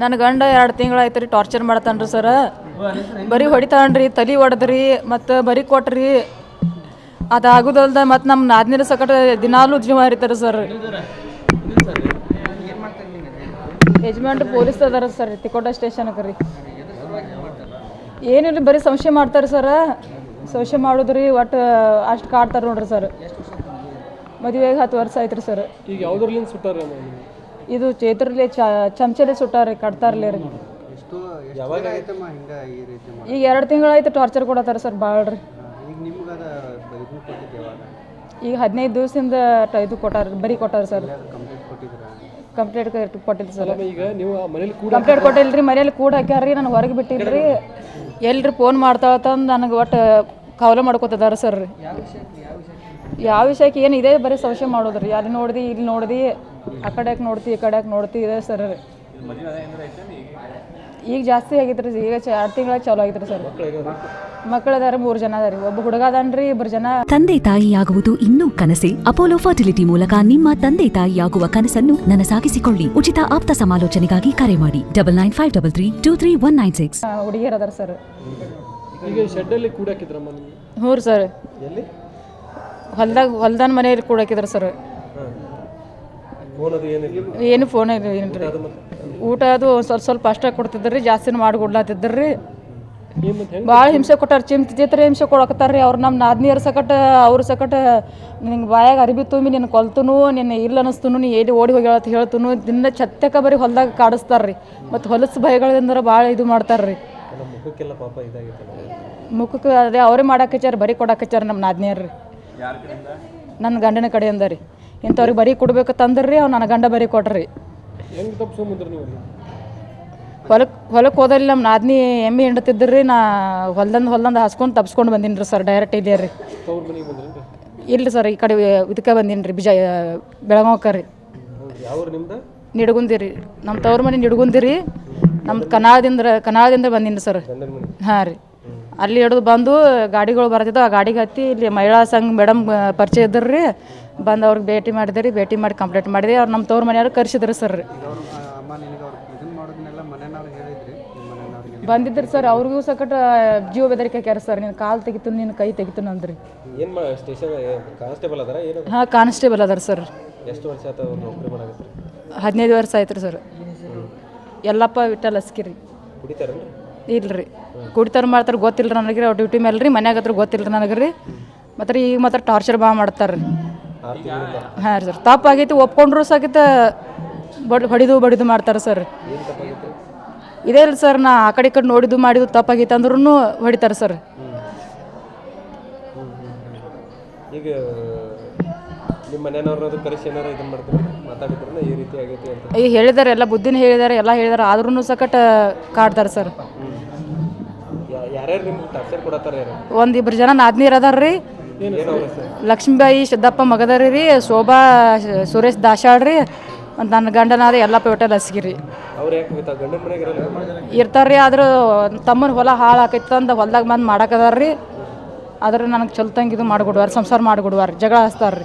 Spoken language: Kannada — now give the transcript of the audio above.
ನನ್ನ ಗಂಡ ಎರಡು ತಿಂಗಳಾಯ್ತು ರೀ ಟಾರ್ಚರ್ ಮಾಡ್ತಾನ್ರಿ ಸರ ಬರೀ ಹೊಡಿತಾನ್ರಿ, ತಲೆ ಹೊಡೆದ್ರಿ ಮತ್ತು ಬರೀ ಕೊಟ್ರಿ. ಅದು ಆಗುದಲ್ದ ಮತ್ತು ನಮ್ಮ ನಾದಿನ ಸಕಟ ದಿನಾಲೂ ಜೀವ ಹರಿತಾರೆ ಸರ್ ಯಜಮಾನ್ರು ಪೊಲೀಸ್ ಅದಾರ ಸರ್ ತಿಕೋಟ ಸ್ಟೇಷನ್ಗೆ ರೀ. ಏನಿಲ್ಲ ಬರೀ ಸಂಶಯ ಮಾಡ್ತಾರೆ ಸರ ಸಂಶಯ ಮಾಡೋದ್ರಿ, ಒಟ್ಟು ಅಷ್ಟು ಕಾಡ್ತಾರೆ ನೋಡ್ರಿ ಸರ್ ಮದುವೆಗೆ ಹತ್ತು ವರ್ಷ ಆಯ್ತು ರೀ ಸರ್. ಈಗ ಯಾವ್ದ್ರಲ್ಲಿಂದ ಸುಟ್ಟಾರ ಇದು ಚೇತ್ರಲಿ ಚ ಚಮಚಲಿ ಸುಟ್ಟಾರಿ ಕಟ್ತಾರಲ್ಲ ರೀ. ಎಷ್ಟು ಎಷ್ಟು ಆಯ್ತಮ್ಮ ಹಿಂಗ ಈ ರೀತಿ ಮಾಡಿ. ಈಗ ಎರಡು ತಿಂಗಳಾಯ್ತು ಟಾರ್ಚರ್ ಕೊಡತ್ತಾರ ಸರ್ ಭಾಳ ರೀ ಈಗ ನಿಮ್ಗೆ ಅದ ಇದನ್ನ ಕೊಟ್ಟಿದ್ದು ಯಾವಾಗ? ಈಗ ಹದಿನೈದು ದಿವಸದಿಂದ ಟ- ಇದು ಕೊಟ್ಟಾರ ಬರೀ ಕೊಟ್ಟಾರ ಸರ್. ಕಂಪ್ಲೀಟ್ ಕೊಟ್ಟಿದ್ದೀರಾ ಕಂಪ್ಲೇಂಟ್ ಕೊಟ್ಟಿಲ್ಲ ಸರ್. ಈಗ ನೀವು ಮನೇಲಿ ಕೂಡ ಕಂಪ್ಲೇಂಟ್ ಕೊಟ್ಟಿಲ್ರಿ ಮನೇಲಿ ಕೂಡ ಹಾಕ್ಯಾರ್ರಿ ನನಗೆ ಹೊರಗೆ ಬಿಟ್ಟಿಲ್ರಿ. ಎಲ್ರಿ ಫೋನ್ ಮಾಡ್ತಾಳತ್ತಂದು ನನಗೆ ಒಟ್ಟು ಕವಲ ಮಾಡ್ಕೊತಿದಾರ ಸರ್. ರೀ ಯಾವ ವಿಷಯಕ್ಕೆ ಏನು ಇದೇ ಬರೀ ಸಂಶಯ ಮಾಡೋದ್ರಿ? ಅಲ್ಲಿ ನೋಡಿದಿ ಇಲ್ಲಿ ನೋಡ್ದಿ ಆ ಕಡೆ ಯಾಕೆ ನೋಡ್ತಿ ಈ ಕಡೆ ನೋಡ್ತಿ ಇದೆ ಸರ್ ರೀ. ಈಗ ಜಾಸ್ತಿ ಆಗೈತ್ರಿ ಈಗ ಎರಡು ತಿಂಗಳ ಚಾಲು ಆಗೈತ್ರಿ ಸರ್. ಮಕ್ಕಳದಾರ ಮೂರು ಜನ ಅದಾರಿ. ಒಬ್ಬ ಹುಡುಗ ಅದಾನ್ರಿ ಇಬ್ಬರು ಜನ. ತಂದೆ ತಾಯಿಯಾಗುವುದು ಇನ್ನೂ ಕನಸೆ. ಅಪೋಲೋ ಫರ್ಟಿಲಿಟಿ ಮೂಲಕ ನಿಮ್ಮ ತಂದೆ ತಾಯಿಯಾಗುವ ಕನಸನ್ನು ನನಸಾಗಿಸಿಕೊಳ್ಳಿ. ಉಚಿತ ಆಪ್ತ ಸಮಾಲೋಚನೆಗಾಗಿ ಕರೆ ಮಾಡಿ. Double nine five double three two three one nine six. ಹುಡುಗಿಯರ್ ಅದಾರ ಸರ್. ಈಗ ಶೆಡ್ಡಲ್ಲಿ ಹ್ಞೂ ಸರ್. ಎಲ್ಲಿ? ಹೊಲ್ದಾಗ ಹೊಲ್ದಾನ ಮನೆಯಲ್ಲಿ ಕೂಡಾಕಿದ್ರು ಸರ್. ಫೋನ್ ಏನು ಫೋನ್ ಏನ್ರಿ ಊಟ ಅದು ಸ್ವಲ್ಪ ಸ್ವಲ್ಪ ಅಷ್ಟ ಕೊಡ್ತಿದ್ರಿ ಜಾಸ್ತಿ ಮಾಡಿ ಕೊಡ್ಲಾತಿದ್ರಿ ಭಾಳ ಹಿಂಸೆ ಕೊಟ್ಟಾರ ಚಿಂತೆ ಚಿತ್ರ ಹಿಂಸೆ ಕೊಡಕತ್ತಾರ್ರಿ. ಅವ್ರು ನಮ್ಮ ನಾದ್ನಿಯರ ಸಕಟ ಅವ್ರ ಸಕಟ ನಿಂಗೆ ಬಾಯಾಗ ಅರಿಬಿ ತುಂಬಿ ನಿನ್ನ ಕೊಲ್ತನು ನಿನ್ನ ಇಲ್ಲ ಅನಿಸ್ತನು ನೀ ಎಲ್ಲಿ ಓಡಿ ಹೋಗಿ ಹೇಳತ್ ಹೇಳ್ತನು ದಿನ ಚತ್ತಕ ಬರೀ ಹೊಲ್ದಾಗ ಕಾಡಿಸ್ತಾರ್ರಿ. ಮತ್ತು ಹೊಲಸು ಭಯಗಳಿಂದ ಭಾಳ ಇದು ಮಾಡ್ತಾರೆ ರೀ ಮುಖಕ್ಕೆಲ್ಲ ಪಾಪ ಇದಾಗಿತ್ತಲ್ಲ ಮುಖಕ್ಕೆ ಅದೇ ಅವರೇ ಮಾಡಾಕಚ್ಚಾರ ಬರೀ ಕೊಡಾಕಚ್ಚಾರ ನಮ್ಮ ನಾದ್ನಿಯರು ರೀ ನನ್ನ ಗಂಡನ ಕಡೆಯಿಂದ ರೀ. ಇಂಥವ್ರಿಗೆ ಬರೀ ಕೊಡ್ಬೇಕು ತಂದ್ರಿ ಅವ್ನು ನನ್ನ ಗಂಡ ಬರೀ ಕೊಡ್ರಿ? ಹೊಲಕ್ಕೆ ಹೊಲಕ್ಕೆ ಹೋದಲ್ಲಿ ನಮ್ಮ ನಾದ್ನಿ ಎಮ್ಮೆ ಹಿಂಡತಿದ್ರಿ ನಾ ಹೊಲ್ದಂದು ಹೊಲ್ದಂದು ಹಾಸ್ಕೊಂಡು ತಪ್ಸ್ಕೊಂಡು ಬಂದೀನಿ ರೀ ಸರ್ ಡೈರೆಕ್ಟ್ ಇಲ್ಲೇ ರೀ. ಇಲ್ಲ ಸರ್ ಈ ಕಡೆ ಇದಕ್ಕೆ ಬಂದೀನಿ ರೀ ಬಿಜ ಬೆಳಗಾವ್ಕ ರೀ. ಯಾವ ರೀ. ನಮ್ಮ ತವ್ರ ಮನೆ ನಿಡ್ಗುಂದಿ ರೀ. ನಮ್ದು ಕನಾಳದಿಂದ ಕನಾದಿಂದ ಬಂದೀನಿ ಸರ್. ಹಾಂ ರೀ. ಅಲ್ಲಿ ಹಿಡಿದು ಬಂದು ಗಾಡಿಗಳು ಬರ್ತಿದ್ದವು ಆ ಗಾಡಿಗೆ ಹತ್ತಿ ಇಲ್ಲಿ ಮಹಿಳಾ ಸಂಘ ಮೇಡಮ್ ಪರಿಚಯ ಇದ್ದರು ರೀ. ಬಂದು ಅವ್ರಿಗೆ ಭೇಟಿ ಮಾಡಿದೆ ರೀ. ಭೇಟಿ ಮಾಡಿ ಕಂಪ್ಲೇಂಟ್ ಮಾಡಿದೆ. ಅವ್ರು ನಮ್ಮ ತವ್ರ ಮನೆಯವ್ರು ಕರೆಸಿದ್ರು ಸರ್ ರೀ. ಬಂದಿದ್ರು ಸರ್ ಅವ್ರಿಗೂ ಸಕಟ ಜೀವ ಬೆದರಿಕೆ ಹಾಕ್ಯಾರ ಸರ್ ನೀನು ಕಾಲು ತೆಗಿತು ನಿನ್ನ ಕೈ ತೆಗಿತು ಅಂದ್ರಿ ಹಾಂ ಕಾನ್ಸ್ಟೇಬಲ್ ಅದಾರ ಸರ್ ಎಷ್ಟು ವರ್ಷ ಹದಿನೈದು ವರ್ಷ ಆಯ್ತು ರೀ ಸರ್ ಎಲ್ಲಪ್ಪ ವಿಠಲ್ ಅಸ್ಕಿರಿ ಇಲ್ರಿ. ಕುಡಿತಾರ ಮಾಡ್ತಾರೆ ಗೊತ್ತಿಲ್ಲ ನನಗೆ ಅವ್ರ ಡ್ಯೂಟಿ ಮೇಲೆ ರೀ ಮನ್ಯಾಗ ಹತ್ರ ಗೊತ್ತಿಲ್ಲ ರೀ ನನಗೆ ರೀ ಮತ್ತು ಈಗ ಮಾತ್ರ ಟಾರ್ಚರ್ ಭಾಳ ಮಾಡ್ತಾರೆ. ರೀ ಹಾಂ ರೀ ಸರ್. ತಪ್ಪಾಗೈತಿ ಒಪ್ಕೊಂಡ್ರು ಸಹಿತ ಬಡ್ ಹೊಡಿದು ಬಡಿದು ಮಾಡ್ತಾರೆ ಸರ್. ಇದೇ ಇಲ್ಲ ಸರ್ ನಾ ಆ ಕಡೆ ಈ ಕಡೆ ನೋಡಿದ್ದು ಮಾಡಿದ್ದು ತಪ್ಪಾಗೈತೆ ಅಂದ್ರೂ ಹೊಡಿತಾರೆ ಸರ್. ಈಗ ನಿಮ್ಮ ಈ ರೀತಿ ಆಗೈತಿ ಅಂತ. ಈಗ ಹೇಳಿದಾರೆ ಎಲ್ಲ ಬುದ್ಧಿನ ಹೇಳಿದಾರೆ ಎಲ್ಲ ಹೇಳಿದಾರೆ ಆದ್ರೂ ಸಕಟ್ ಕಾಡ್ತಾರೆ ಸರ್. ಯಾರ್ಯಾರು ನಿಮ್ಗೆ ಟಾರ್ಚರ್ ಕೊಡತ್ತಾರ ಯಾರು? ಒಂದು ಜನ ನಾದ್ನೀರ್ ಅದಾರ ರೀ ಲಕ್ಷ್ಮೀಬಾಯಿ ಸಿದ್ದಪ್ಪ ಮಗದರಿ ರೀ ಶೋಭಾ ಶ- ಸುರೇಶ್ ದಾಶಾಳ್ ರೀ ಮತ್ತು ನನ್ನ ಗಂಡನಾದ ಎಲ್ಲ ಪೇಟೆ ಹಸ್ಗಿರಿ ಅವ್ರು ಯಾಕೆ ಹೋಗ್ತಾ ಗಂಡನ ಮನೆಗೆ ಇರಲ್ಲ ಇರ್ತಾರ್ರಿ ಆದ್ರೆ ತಮ್ಮನ ಹೊಲ ಹಾಳು ಅಂದ ಹೊಲ್ದಾಗ ಬಂದು ಮಾಡಾಕದಾರ ರೀ ಆದ್ರೆ ನನಗೆ ಚಲ್ತಂಗಿದು ಇದು ಮಾಡಿಕೊಡುವಾರ ಸಂಸಾರ ಮಾಡಿಕೊಡುವಾರ ಜಗಳ ಹಚ್ತಾರ್ರಿ.